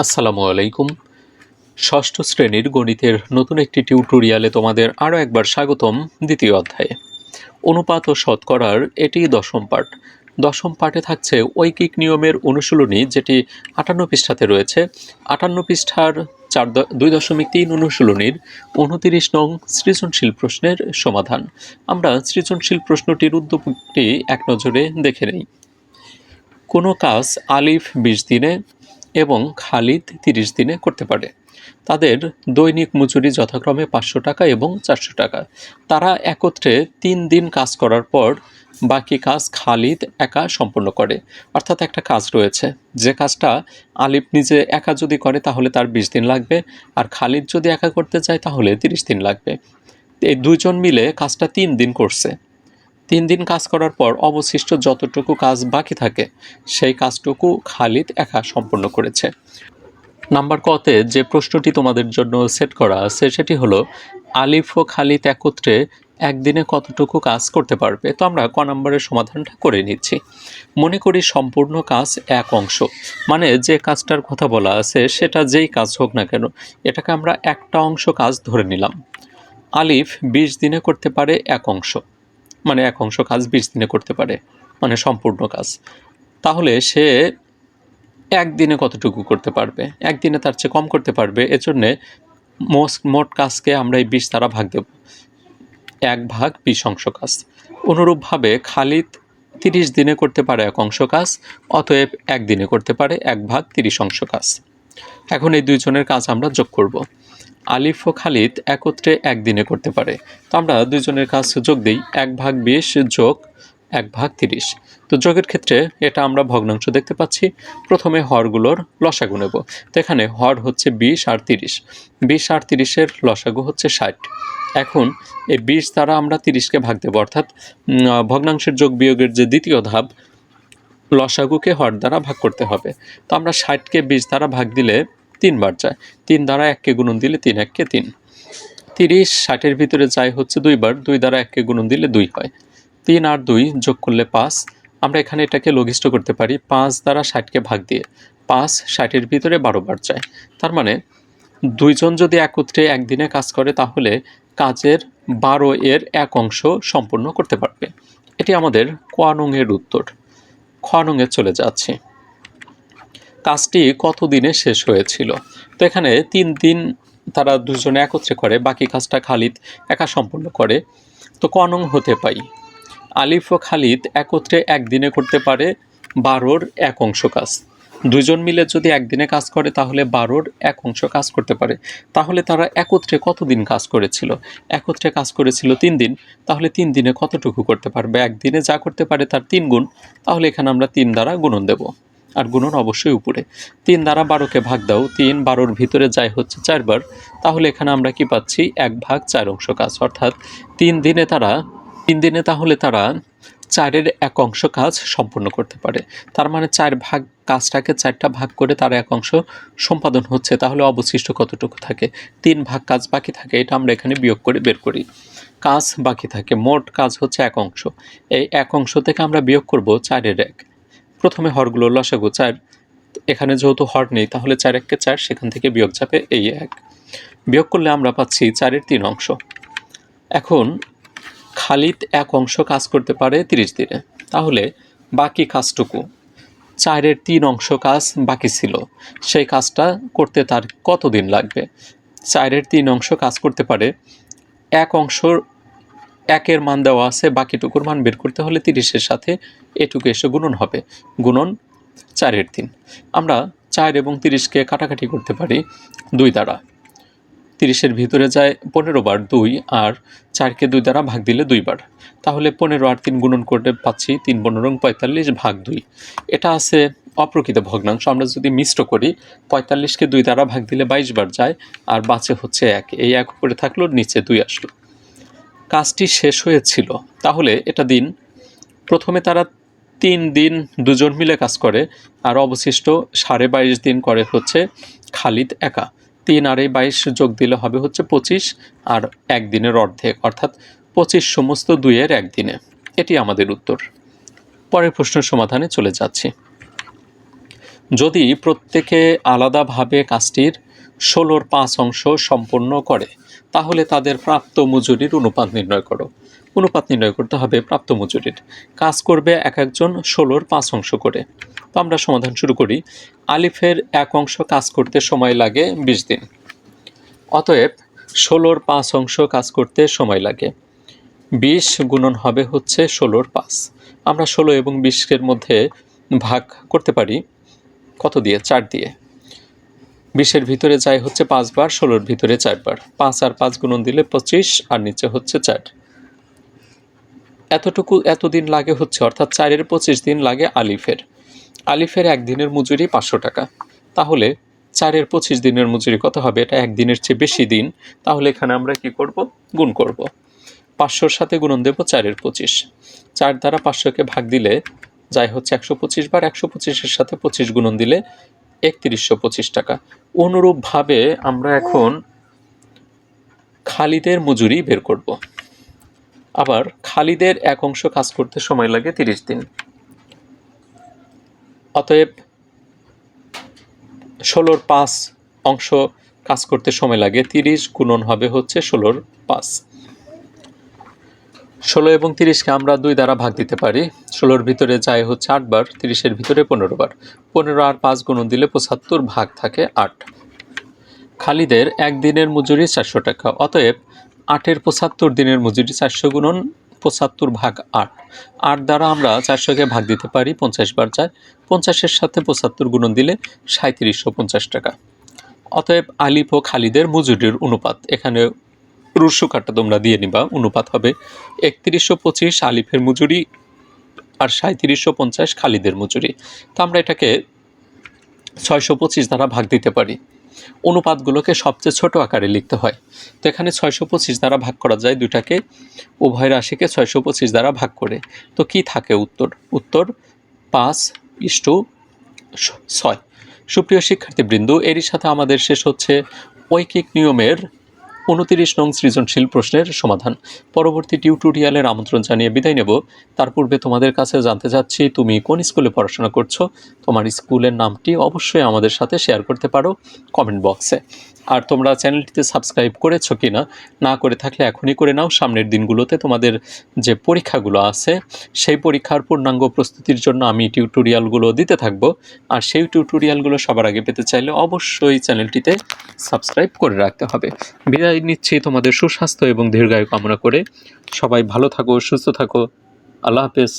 আসসালামু আলাইকুম। ষষ্ঠ শ্রেণির গণিতের নতুন একটি টিউটোরিয়ালে তোমাদের আরও একবার স্বাগতম দ্বিতীয় অধ্যায়ে। অনুপাত ও শতকরার এটি দশম পাঠ। দশম পাঠে থাকছে ঐকিক নিয়মের অনুশীলনী যেটি আটান্ন পৃষ্ঠাতে রয়েছে। আটান্ন পৃষ্ঠার চার দুই দশমিক তিন অনুশীলনীর উনতিরিশ নং সৃজনশীল প্রশ্নের সমাধান। আমরা সৃজনশীল প্রশ্নটির উদ্যোগটি এক নজরে দেখে নেই। কোনো কাজ আলিফ, বিশ দিনে এবং খালিদ তিরিশ দিনে করতে পারে। তাদের দৈনিক মজুরি যথাক্রমে পাঁচশো টাকা এবং চারশো টাকা। তারা একত্রে তিন দিন কাজ করার পর বাকি কাজ খালিদ একা সম্পন্ন করে। অর্থাৎ একটা কাজ রয়েছে। যে কাজটা আলিফ নিজে একা যদি করে, তাহলে তার বিশ দিন লাগবে। আর খালিদ যদি একা করতে চায়, তাহলে তিরিশ দিন লাগবে। এই দুজন মিলে কাজটা তিন দিন করছে। তিন দিন কাজ করার পর অবশিষ্ট যতটুকু কাজ বাকি থাকে, সেই কাজটুকু খালিদ একা সম্পন্ন করেছে। নাম্বার কতে যে প্রশ্নটি তোমাদের জন্য সেট করা আছে, সেটি হলো, আলিফ ও খালিদ একত্রে একদিনে কতটুকু কাজ করতে পারবে? তো আমরা ক নম্বরের সমাধানটা করে নিচ্ছি। মনে করি সম্পূর্ণ কাজ এক অংশ। মানে যে কাজটার কথা বলা আছে, সেটা যেই কাজ হোক না কেন, এটাকে আমরা একটা অংশ কাজ ধরে নিলাম। আলিফ বিশ দিনে করতে পারে এক অংশ। মানে এক অংশ কাজ বিশ দিনে করতে পারে মানে সম্পূর্ণ কাজ। তাহলে সে একদিনে কতটুকু করতে পারবে? একদিনে তার চেয়ে কম করতে পারবে। এজন্যে মোস, মোট কাজকে আমরা এই বিশ দ্বারা ভাগ দেব। এক ভাগ বিশ অংশ কাজ। অনুরূপভাবে খালিদ তিরিশ দিনে করতে পারে এক অংশ কাজ, অতএব একদিনে করতে পারে এক ভাগ তিরিশ অংশ কাজ। এখন এই দুইজনের কাজ আমরা যোগ করব। আলিফ ও খালিদ একত্রে একদিনে করতে পারে। তো আমরা দুজনের কাজ যোগ দিই, এক ভাগ বিশ যোগ এক ভাগ তিরিশ। তো যোগের ক্ষেত্রে এটা আমরা ভগ্নাংশ দেখতে পাচ্ছি। প্রথমে হরগুলোর লসাগু নেব। তো এখানে হর হচ্ছে বিশ আর তিরিশ। বিশ আর তিরিশের লসাগু হচ্ছে ষাট। এখন এই বিশ দ্বারা আমরা তিরিশকে ভাগ দেবো। অর্থাৎ ভগ্নাংশের যোগ বিয়োগের যে দ্বিতীয় ধাপ, লসাগুকে হর দ্বারা ভাগ করতে হবে। তো আমরা ষাটকে বিশ দ্বারা ভাগ দিলে তিনবার যায়। তিন দ্বারা এককে গুণন দিলে তিন এককে তিন। তিরিশ, ষাটের ভিতরে যায় হচ্ছে দুইবার, দুই দ্বারা এককে গুণন দিলে দুই হয়। তিন আর দুই যোগ করলে পাঁচ। আমরা এখানে এটাকে লঘিষ্ঠ করতে পারি, পাঁচ দ্বারা ষাটকে ভাগ দিয়ে। পাঁচ, ষাটের ভিতরে বারো বার যায়। তার মানে দুইজন যদি একত্রে একদিনে কাজ করে, তাহলে কাজের বারো এর এক অংশ সম্পূর্ণ করতে পারবে। এটি আমাদের কোয়ানংয়ের উত্তর। খনঙে চলে যাচ্ছে। কাজটি কত দিনে শেষ হয়েছিল? তো এখানে তিন দিন তারা দুজনে একত্রে করে, বাকি কাজটা খালিদ একা সম্পূর্ণ করে। তো কনং হতে পাই। আলিফ ও খালিদ একত্রে একদিনে করতে পারে বারোর এক অংশ কাজ। দুজন মিলে যদি একদিনে কাজ করে, তাহলে বারোর এক অংশ কাজ করতে পারে। তাহলে তারা একত্রে কতদিন কাজ করেছিল? একত্রে কাজ করেছিল তিন দিন। তাহলে তিন দিনে কতটুকু করতে পারবে? একদিনে যা করতে পারে তার তিন গুণ। তাহলে এখানে আমরা তিন দ্বারা গুণন দেব। আর গুণন অবশ্যই উপরে। তিন দ্বারা বারোকে ভাগ দাও, তিন বারোর ভিতরে যায় হচ্ছে চারবার, তাহলে এখানে আমরা কি পাচ্ছি? এক ভাগ চার অংশ কাজ। অর্থাৎ তিন দিনে তারা, তিন দিনে তাহলে তারা চারের এক অংশ কাজ সম্পূর্ণ করতে পারে। তার মানে চার ভাগ কাজটাকে চারটা ভাগ করে তার এক অংশ সম্পাদন হচ্ছে। তাহলে অবশিষ্ট কতটুকু থাকে? তিন ভাগ কাজ বাকি থাকে, এটা আমরা এখানে বিয়োগ করে বের করি। কাজ বাকি থাকে, মোট কাজ হচ্ছে এক অংশ। এই এক অংশ থেকে আমরা বিয়োগ করব চারের এক। প্রথমে হরগুলো লসাগু, চার। এখানে যেহেতু হর নেই, তাহলে চার এককে চার, সেখান থেকে বিয়োগ যাবে এই এক। বিয়োগ করলে আমরা পাচ্ছি চারের তিন অংশ। এখন খালিদ এক অংশ কাজ করতে পারে তিরিশ দিনে। তাহলে বাকি কাজটুকু, চারের তিন অংশ কাজ বাকি ছিল। সেই কাজটা করতে তার কত দিন লাগবে? চারের তিন অংশ কাজ করতে পারে এক অংশ একের মান দেওয়া আছে, বাকিটুকুর মান বের করতে হলে তিরিশের সাথে এটুকু এসে গুণন হবে। গুণন চারের তিন। আমরা চার এবং তিরিশকে কাটাকাটি করতে পারি দুই দ্বারা। তিরিশের ভিতরে যায় পনেরো বার দুই, আর চারকে দুই দ্বারা ভাগ দিলে দুইবার তাহলে পনেরো আর তিন গুণন করতে পাচ্ছি তিন পনেরো পঁয়তাল্লিশ ভাগ দুই। এটা আছে অপ্রকৃত ভগ্নাংশ। আমরা যদি মিশ্র করি, পঁয়তাল্লিশকে দুই দ্বারা ভাগ দিলে বাইশ বার যায়, আর বাঁচে হচ্ছে এক। এই এক উপরে থাকল, নিচে দুই আসলো। কাজটি শেষ হয়েছিল, তাহলে এটা দিন। প্রথমে তারা তিন দিন দুজন মিলে কাজ করে, আর অবশিষ্ট সাড়ে বাইশ দিন করে হচ্ছে খালিদ একা। তিন আর এই বাইশ যোগ দিলে হবে হচ্ছে পঁচিশ, আর একদিনের অর্ধেক, অর্থাৎ পঁচিশ সমস্ত দুইয়ের একদিনে এটি আমাদের উত্তর। পরের প্রশ্নের সমাধানে চলে যাচ্ছি। যদি প্রত্যেকে আলাদাভাবে কাজটির ষোলোর পাঁচ অংশ সম্পন্ন করে তাহলে তাদের প্রাপ্ত মজুরির অনুপাত নির্ণয় করো। অনুপাত নির্ণয় করতে হবে প্রাপ্ত মজুরির। কাজ করবে এক একজন ষোলোর পাঁচ অংশ করে। তো আমরা সমাধান শুরু করি। আলিফের এক অংশ কাজ করতে সময় লাগে বিশ দিন। অতএব ষোলোর পাঁচ অংশ কাজ করতে সময় লাগে। বিশ গুণন হবে হচ্ছে ষোলোর পাঁচ। আমরা ষোলো এবং বিশের মধ্যে ভাগ করতে পারি। কত দিয়ে? চার দিয়ে। বিশের ভিতরে যায় হচ্ছে পাঁচবার, ষোলোর ভিতরে চারবার। পাঁচ আর পাঁচ গুণন দিলে পঁচিশ, আর নিচে হচ্ছে চার। এতটুকু এতদিন লাগে হচ্ছে, অর্থাৎ চারের পঁচিশ দিন লাগে আলিফের। আলিফের একদিনের মজুরি পাঁচশো টাকা। তাহলে চারের পঁচিশ দিনের মজুরি কত হবে? এটা একদিনের চেয়ে বেশি দিন। তাহলে এখানে আমরা কি করব? গুণ করব। পাঁচশোর সাথে গুণন দেব চারের পঁচিশ। চার দ্বারা পাঁচশোকে ভাগ দিলে যাই হচ্ছে একশো পঁচিশ বার, একশো পঁচিশের সাথে পঁচিশ গুণন দিলে একত্রিশশো পঁচিশ টাকা। অনুরূপভাবে আমরা এখন খালিদের মজুরি বের করব। আবার খালিদের এক অংশ কাজ করতে সময় লাগে তিরিশ দিন। অতএব ষোলোর পাঁচ অংশ কাজ করতে সময় লাগে তিরিশ গুণন হবে হচ্ছে ষোলোর পাঁচ। ষোলো এবং তিরিশকে আমরা দুই দ্বারা ভাগ দিতে পারি। ষোলোর ভিতরে যায় হচ্ছে আটবার তিরিশের ভিতরে পনেরো বার। পনেরো আর পাঁচ গুণন দিলে পঁচাত্তর ভাগ থাকে আট। খালিদের একদিনের মজুরি চারশো টাকা, অতএব আটের পঁচাত্তর দিনের মজুরি চারশো গুণন পঁচাত্তর ভাগ আট। আট দ্বারা আমরা চারশোকে ভাগ দিতে পারি, পঞ্চাশ বার চার পঞ্চাশের সাথে পঁচাত্তর গুণন দিলে সাঁত্রিশশো পঞ্চাশ টাকা। অতএব আলিপ ও খালিদের মজুরির অনুপাত এখানে রুসু কাটটা তোমরা দিয়ে নিবা, অনুপাত হবে একত্রিশশো পঁচিশ আলিফের মজুরি আর সাঁত্রিশশো পঞ্চাশ খালিদের মজুরি। তো আমরা এটাকে ছয়শো পঁচিশ দ্বারা ভাগ দিতে পারি। অনুপাতগুলোকে সবচেয়ে ছোট আকারে লিখতে হয়। তো এখানে ছয়শো পঁচিশ দ্বারা ভাগ করা যায় দুটাকে উভয় রাশিকে ছয়শো পঁচিশ দ্বারা ভাগ করে। তো কি থাকে উত্তর? উত্তর পাঁচ ইস্টু ছয়। সুপ্রিয় শিক্ষার্থীবৃন্দ, এরই সাথে আমাদের শেষ হচ্ছে ঐকিক নিয়মের উনতিরিশ নং সৃজনশীল প্রশ্নের সমাধান। পরবর্তী টিউটোরিয়ালের আমন্ত্রণ জানিয়ে বিদায় নেব। তার পূর্বে তোমাদের কাছে জানতে চাচ্ছি, তুমি কোন স্কুলে পড়াশোনা করছ? তোমার স্কুলের নামটি অবশ্যই আমাদের সাথে শেয়ার করতে পারো কমেন্ট বক্সে। আর তোমরা চ্যানেলটিতে সাবস্ক্রাইব করেছ কি না না করে থাকলে এখনই করে নাও। সামনের দিনগুলোতে তোমাদের যে পরীক্ষাগুলো আছে, সেই পরীক্ষার পূর্ণাঙ্গ প্রস্তুতির জন্য আমি টিউটোরিয়ালগুলো দিতে থাকব। আর সেই টিউটোরিয়ালগুলো সবার আগে পেতে চাইলে অবশ্যই চ্যানেলটিতে সাবস্ক্রাইব করে রাখতে হবে। বিদায় নিচ্ছি তোমাদের সুস্বাস্থ্য এবং দীর্ঘায়ু কামনা করে। সবাই ভালো থাকো, সুস্থ থাকো। আল্লাহ হাফেজ।